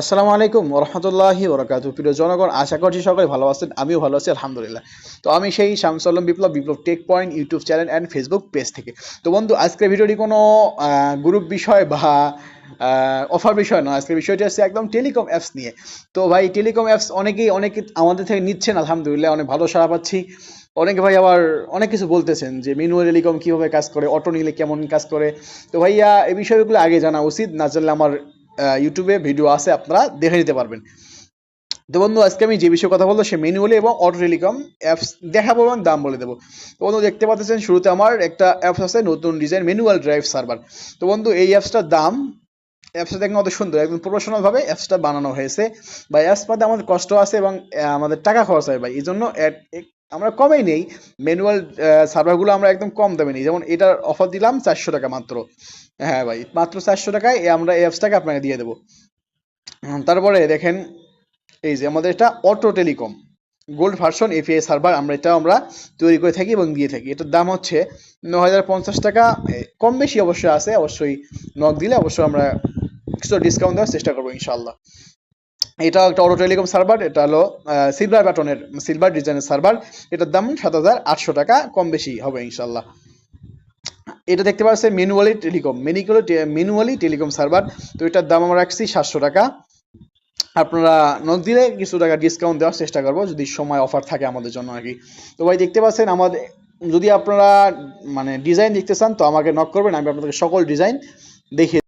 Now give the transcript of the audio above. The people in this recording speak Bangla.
আসসালামু আলাইকুম রহমতুল্লাহি ওরকাতু প্রিয় জনগণ, আশা করছি সকলে ভালো আছেন, আমিও ভালো আছি, আলহামদুলিল্লাহ। তো আমি সেই শামসাল্লাম Biplob Biplob tech point YouTube channel and Facebook page থেকে। তো বন্ধু, আজকের ভিডিওটি কোনো গ্রুপ বিষয় বা অফার বিষয় নয়। আজকের বিষয়টি হচ্ছে একদম টেলিকম অ্যাপস নিয়ে। তো ভাই টেলিকম অ্যাপস অনেকেই, অনেকে আমাদের থেকে নিচ্ছেন, আলহামদুলিল্লাহ, অনেক ভালো সাড়া পাচ্ছি। অনেকে ভাই আবার অনেক কিছু বলতেছেন যে ম্যানুয়াল টেলিকম কীভাবে কাজ করে অটো নিলে কেমন কাজ করে। তো ভাইয়া, এই বিষয়গুলো আগে জানা উচিত, না জানলে আমার ইউটিউবে ভিডিও আছে, আপনারা দেখে নিতে পারবেন। তো বন্ধু, আজকে আমি যে বিষয়ে কথা বলব, সে ম্যানুয়ালি এবং অটো টেলিকম অ্যাপস দেখাবো এবং দাম বলে দেবো। তো বন্ধু, দেখতে পাচ্ছেন শুরুতে আমার একটা অ্যাপস আছে, নতুন ডিজাইন ম্যানুয়াল ড্রাইভ সার্ভার তো বন্ধু, এই অ্যাপসটার দাম অ্যাপসটা দেখেন অত সুন্দর, একদম প্রফেশনালভাবে অ্যাপসটা বানানো হয়েছে। বা অ্যাপস পাতে আমাদের কষ্ট আছে এবং আমাদের টাকা খরচ হয়, ভাই। এই জন্য আমরা কমেই নেই। ম্যানুয়াল সার্ভারগুলো আমরা একদম কম দামে নিই। যেমন এটার অফার দিলাম চারশো টাকা মাত্র। হ্যাঁ ভাই, মাত্র চারশো টাকায় আমরা এই অ্যাপসটাকে আপনাকে দিয়ে দেবো। তারপরে দেখেন, এই যে আমাদের এটা auto telecom gold version API server আমরা এটা আমরা তৈরি করে থাকি এবং দিয়ে থাকি। এটার দাম হচ্ছে ন হাজার টাকা। কম বেশি অবশ্যই আছে, অবশ্যই নক দিলে অবশ্যই আমরা কিছু ডিসকাউন্ট দেওয়ার চেষ্টা করব ইনশাল্লাহ এটা একটা অটো টেলিকম সার্ভার এটা হলো সিলভার বাটনের সিলভার ডিজাইনের সার্ভার এটার দাম সাত হাজার আটশো টাকা, কম বেশি হবে ইনশাল্লাহ এটা দেখতে পাচ্ছেন manually telecom manually manually telecom server তো এটার দাম আমরা রাখছি সাতশো টাকা। আপনারা নক দিলে কিছু টাকা ডিসকাউন্ট দেওয়ার চেষ্টা করব, যদি সময় অফার থাকে আমাদের জন্য আর কি। তো ভাই, দেখতে পাচ্ছেন আমাদের যদি আপনারা মানে ডিজাইন দেখতে চান, তো আমাকে নক করবেন, আমি আপনাদের সকল ডিজাইন দেখিয়ে